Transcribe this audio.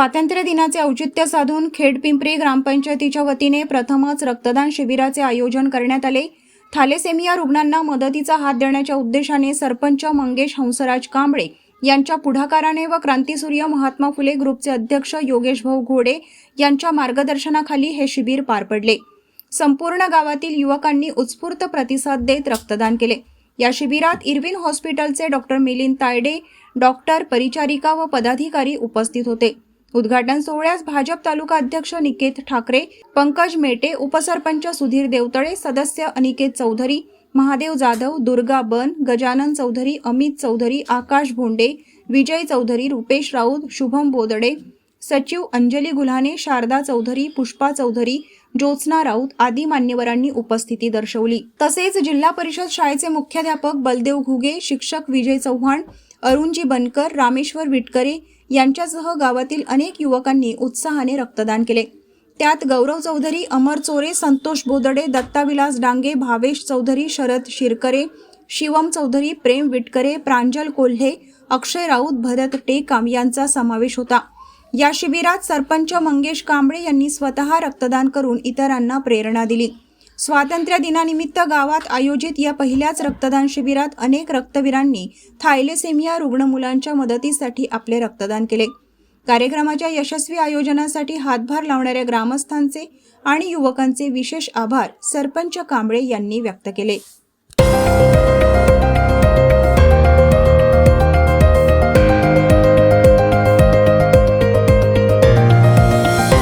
स्वातंत्र्य दिनाचे औचित्य साधून खेडपिंपरी ग्रामपंचायतीच्या वतीने प्रथमच रक्तदान शिबिराचे आयोजन करण्यात आले. थालेसेमिया रुग्णांना मदतीचा हात देण्याच्या उद्देशाने सरपंच मंगेश हंसराज कांबळे यांच्या पुढाकाराने व क्रांतीसूर्य महात्मा फुले ग्रुपचे अध्यक्ष योगेश भाऊ घोडे यांच्या मार्गदर्शनाखाली हे शिबिर पार पडले. संपूर्ण गावातील युवकांनी उत्स्फूर्त प्रतिसाद देत रक्तदान केले. या शिबिरात इरविन हॉस्पिटलचे डॉक्टर मिलिंद तायडे डॉक्टर परिचारिका व पदाधिकारी उपस्थित होते. उद्घाटन सोहळ्यास भाजप तालुका अध्यक्ष निकेत ठाकरे पंकज मेटे उपसरपंच सुधीर देवतळे सदस्य अनिकेत चौधरी महादेव जाधव दुर्गा बन गजानन चौधरी अमित चौधरी आकाश भोंडे विजय चौधरी रुपेश राऊत शुभम बोदडे सचिव अंजली गुल्हाने शारदा चौधरी पुष्पा चौधरी ज्योत्स्ना राऊत आदी मान्यवरांनी उपस्थिती दर्शवली. तसेच जिल्हा परिषद शाळेचे मुख्याध्यापक बलदेव घुगे शिक्षक विजय चव्हाण अरुणजी बनकर रामेश्वर विटकरे यांच्यासह गावातील अनेक युवकांनी उत्साहाने रक्तदान केले. त्यात गौरव चौधरी अमर चोरे संतोष बोदडे दत्ताविलास डांगे भावेश चौधरी शरद शिरकरे शिवम चौधरी प्रेम विटकरे प्रांजल कोल्हे अक्षय राऊत भरत टेकाम यांचा समावेश होता. या शिबिरात सरपंच मंगेश कांबळे यांनी स्वतः रक्तदान करून इतरांना प्रेरणा दिली. स्वातंत्र्य दिनानिमित्त गावात आयोजित या पहिल्याच रक्तदान शिबिरात अनेक रक्तवीरांनी थायलेसेमिया रुग्ण मुलांच्या मदतीसाठी आपले रक्तदान केले. कार्यक्रमाच्या यशस्वी आयोजनासाठी हातभार लावणाऱ्या ग्रामस्थांचे आणि युवकांचे विशेष आभार सरपंच कांबळे यांनी व्यक्त केले.